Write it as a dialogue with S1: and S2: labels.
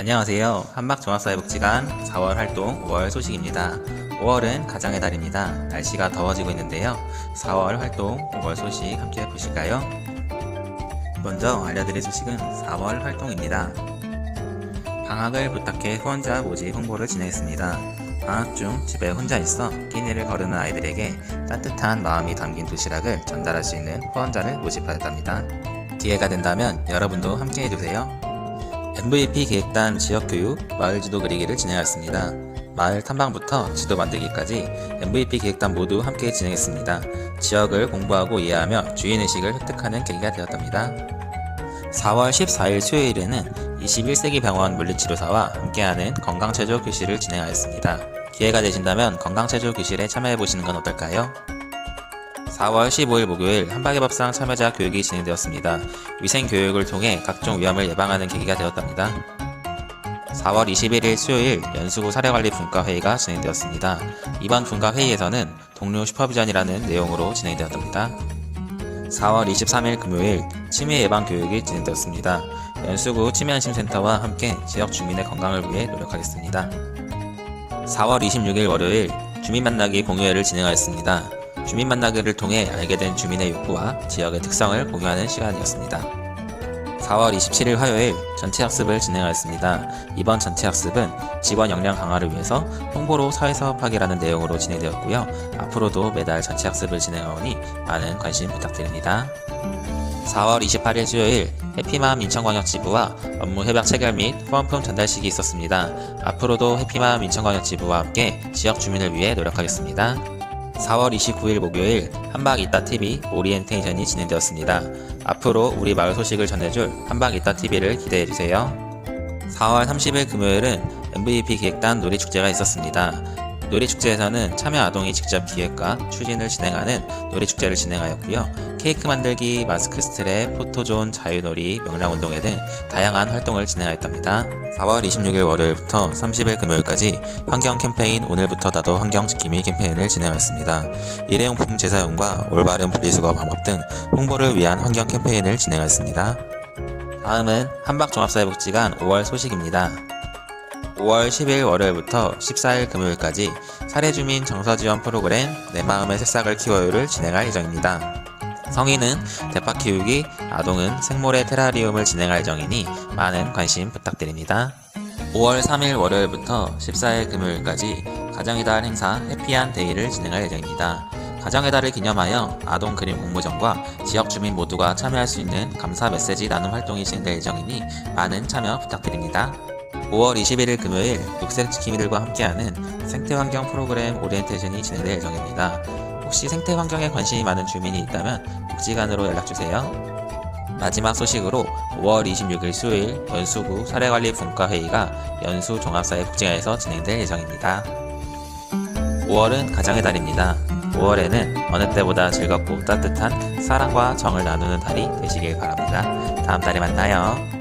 S1: 안녕하세요. 한박종합사회복지관 4월 활동 5월 소식입니다. 5월은 가정의 달입니다. 날씨가 더워지고 있는데요. 4월 활동 5월 소식 함께 보실까요? 먼저 알려드릴 소식은 4월 활동입니다. 방학을 부탁해 후원자 모집 홍보를 진행했습니다. 방학 중 집에 혼자 있어 끼니를 거르는 아이들에게 따뜻한 마음이 담긴 도시락을 전달할 수 있는 후원자를 모집하였답니다. 기회가 된다면 여러분도 함께 해주세요. MVP 기획단 지역교육 마을 지도 그리기를 진행하였습니다. 마을 탐방부터 지도 만들기까지 MVP 기획단 모두 함께 진행했습니다. 지역을 공부하고 이해하며 주인의식을 획득하는 계기가 되었답니다. 4월 14일 수요일에는 21세기 병원 물리치료사와 함께하는 건강체조 교실을 진행하였습니다. 기회가 되신다면 건강체조 교실에 참여해보시는 건 어떨까요? 4월 15일 목요일 한박의 밥상 참여자 교육이 진행되었습니다. 위생교육을 통해 각종 위험을 예방하는 계기가 되었답니다. 4월 21일 수요일 연수구 사례관리 분과회의가 진행되었습니다. 이번 분과회의에서는 동료 슈퍼비전이라는 내용으로 진행되었답니다. 4월 23일 금요일 치매 예방 교육이 진행되었습니다. 연수구 치매안심센터와 함께 지역 주민의 건강을 위해 노력하겠습니다. 4월 26일 월요일 주민 만나기 공유회를 진행하였습니다. 주민 만나기를 통해 알게 된 주민의 욕구와 지역의 특성을 공유하는 시간이었습니다. 4월 27일 화요일 전체 학습을 진행하였습니다. 이번 전체 학습은 직원 역량 강화를 위해서 홍보로 사회사업하기라는 내용으로 진행되었고요. 앞으로도 매달 전체 학습을 진행하오니 많은 관심 부탁드립니다. 4월 28일 수요일 해피마음 인천광역지부와 업무 협약 체결 및 후원품 전달식이 있었습니다. 앞으로도 해피마음 인천광역지부와 함께 지역 주민을 위해 노력하겠습니다. 4월 29일 목요일 한박 이따 TV 오리엔테이션이 진행되었습니다. 앞으로 우리 마을 소식을 전해줄 한박 이따 TV를 기대해 주세요. 4월 30일 금요일은 MVP 기획단 놀이축제가 있었습니다. 놀이축제에서는 참여 아동이 직접 기획과 추진을 진행하는 놀이축제를 진행하였고요. 케이크 만들기, 마스크 스트랩, 포토존, 자유놀이, 명랑운동회 등 다양한 활동을 진행하였답니다. 4월 26일 월요일부터 30일 금요일까지 환경 캠페인 오늘부터 나도 환경 지킴이 캠페인을 진행하였습니다. 일회용품 재사용과 올바른 분리수거 방법 등 홍보를 위한 환경 캠페인을 진행하였습니다. 다음은 한박종합사회복지관 5월 소식입니다. 5월 10일 월요일부터 14일 금요일까지 사례주민 정서지원 프로그램 내 마음의 새싹을 키워요를 진행할 예정입니다. 성인은 대파 키우기, 아동은 생모래 테라리움을 진행할 예정이니 많은 관심 부탁드립니다. 5월 3일 월요일부터 14일 금요일까지 가정의 달 행사 해피한 데이를 진행할 예정입니다. 가정의 달을 기념하여 아동 그림 공모전과 지역 주민 모두가 참여할 수 있는 감사 메시지 나눔 활동이 진행될 예정이니 많은 참여 부탁드립니다. 5월 21일 금요일 육색 지킴이들과 함께하는 생태환경 프로그램 오리엔테이션이 진행될 예정입니다. 혹시 생태 환경에 관심이 많은 주민이 있다면 복지관으로 연락주세요. 마지막 소식으로 5월 26일 수요일 연수구 사례관리 분과회의가 연수 종합사회 복지관에서 진행될 예정입니다. 5월은 가정의 달입니다. 5월에는 어느 때보다 즐겁고 따뜻한 사랑과 정을 나누는 달이 되시길 바랍니다. 다음 달에 만나요.